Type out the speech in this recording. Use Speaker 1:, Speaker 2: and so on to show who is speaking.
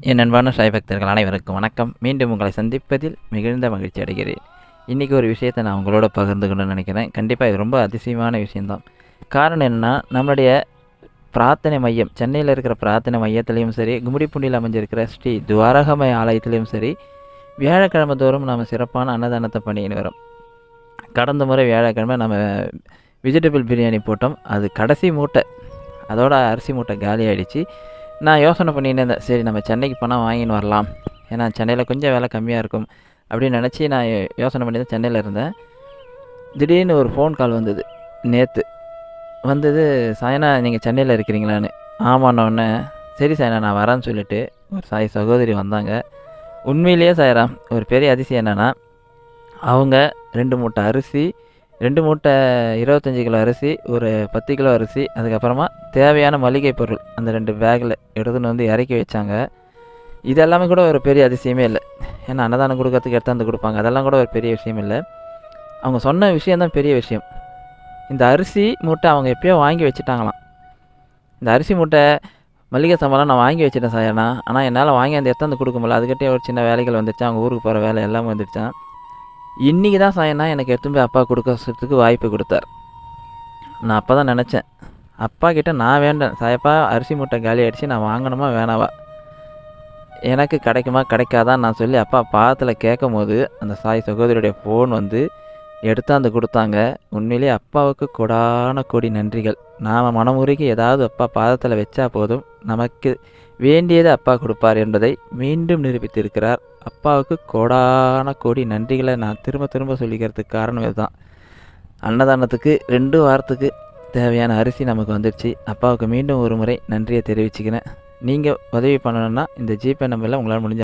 Speaker 1: என் அன்பான சாய் பக்தர்கள் அனைவருக்கும் வணக்கம். மீண்டும் உங்களை சந்திப்பதில் மிகுந்த மகிழ்ச்சி அடைகிறேன். இன்றைக்கி ஒரு விஷயத்தை நான் உங்களோட பகிர்ந்துக்கணும்னு நினைக்கிறேன். கண்டிப்பாக இது ரொம்ப அதிசயமான விஷயந்தான் காரணம் என்னென்னா நம்மளுடைய பிரார்த்தனை மையம் சென்னையில் இருக்கிற பிரார்த்தனை மையத்துலேயும் சரி கும்மிடிப்பூண்டியில் அமைஞ்சிருக்கிற ஸ்ரீ துவாரகமய ஆலயத்துலேயும் சரி வியாழக்கிழமை தோறும் நாம் சிறப்பான அன்னதானத்தை பண்ணின்னு வரோம். கடந்த முறை வியாழக்கிழமை நம்ம வெஜிடபிள் பிரியாணி போட்டோம். அது கடைசி மூட்டை. அதோட அரிசி மூட்டை காலி ஆகிடுச்சு நான் யோசனை பண்ணிட்டு இருந்தேன் சரி நம்ம சென்னைக்கு போனால் வாங்கின்னு வரலாம். ஏன்னா சென்னையில் கொஞ்சம் வேலை கம்மியாக இருக்கும். அப்படின்னு நினச்சி நான் யோசனை பண்ணி தான் சென்னையில் இருந்தேன். திடீர்னு ஒரு ஃபோன் கால் வந்தது. நேற்று வந்தது சாயனா நீங்கள் சென்னையில் இருக்கிறீங்களான்னு. ஆமாண்ணோடனே சரி சாயனா நான் வரேன்னு சொல்லிட்டு ஒரு சாய் சகோதரி வந்தாங்க. உண்மையிலேயே சாயராம் ஒரு பெரிய அதிசயம் என்னென்னா அவங்க ரெண்டு மூட்டை அரிசி ரெண்டு மூட்டை இருபத்தஞ்சி கிலோ அரிசி ஒரு பத்து கிலோ அரிசி அதுக்கப்புறமா தேவையான மளிகை பொருள் அந்த ரெண்டு பேக்கில் எடுத்துன்னு வந்து இறக்கி வச்சாங்க. இது எல்லாமே கூட ஒரு பெரிய அதிசயமே இல்லை. ஏன்னா அன்னதானம் கொடுக்கறதுக்கு எடுத்தாந்து கொடுப்பாங்க. அதெல்லாம் கூட ஒரு பெரிய விஷயம் இல்லை. அவங்க சொன்ன விஷயந்தான் பெரிய விஷயம். இந்த அரிசி மூட்டை அவங்க எப்பயோ வாங்கி வச்சுட்டாங்களாம். இந்த அரிசி மூட்டை மளிகை சாமான்லாம் நான் வாங்கி வச்சுட்டேன் சாயண்ணா ஆனால் என்னால் வாங்கி அந்த எடுத்தாந்து கொடுக்க முடியல. அதுக்கிட்டே ஒரு சின்ன வேலைகள் வந்துச்சு அவங்க ஊருக்கு போகிற வேலை எல்லாமே வந்துடுச்சான் இன்றைக்கி தான் சாயனா எனக்கு எடுத்துன்னு போய் அப்பா கொடுக்கறதுக்கு வாய்ப்பு கொடுத்தார். நான் அப்போ தான் நினச்சேன். அப்பா கிட்ட நான் வேண்டேன். சாயப்பா அரிசி மூட்டை காலி அடித்து நான் வாங்கணுமா வேணாவா? எனக்கு கிடைக்குமா கிடைக்காதான்னு நான் சொல்லி அப்பா பாத்தில் கேட்கும் போது அந்த சாய் சகோதரியுடைய ஃபோன் வந்து எடுத்தாந்து கொடுத்தாங்க. உண்மையிலேயே அப்பாவுக்கு கொடான கோடி நன்றிகள். நாம் மனமுருகி ஏதாவது அப்பா பாதத்தில் வச்சா போதும். நமக்கு வேண்டியதை அப்பா கொடுப்பார் என்பதை மீண்டும் நிரூபித்திருக்கிறார். அப்பாவுக்கு கோடான கோடி நன்றிகளை நான் திரும்ப திரும்ப சொல்லிக்கிறதுக்கு காரணம் இதுதான். அன்னதானத்துக்கு ரெண்டு வாரத்துக்கு தேவையான அரிசி நமக்கு வந்துடுச்சு. அப்பாவுக்கு மீண்டும் ஒரு முறை நன்றியை தெரிவிச்சுக்கிறேன். நீங்கள் உதவி பண்ணணும்னா இந்த ஜிபே நம்பரில் உங்களால் முடிஞ்ச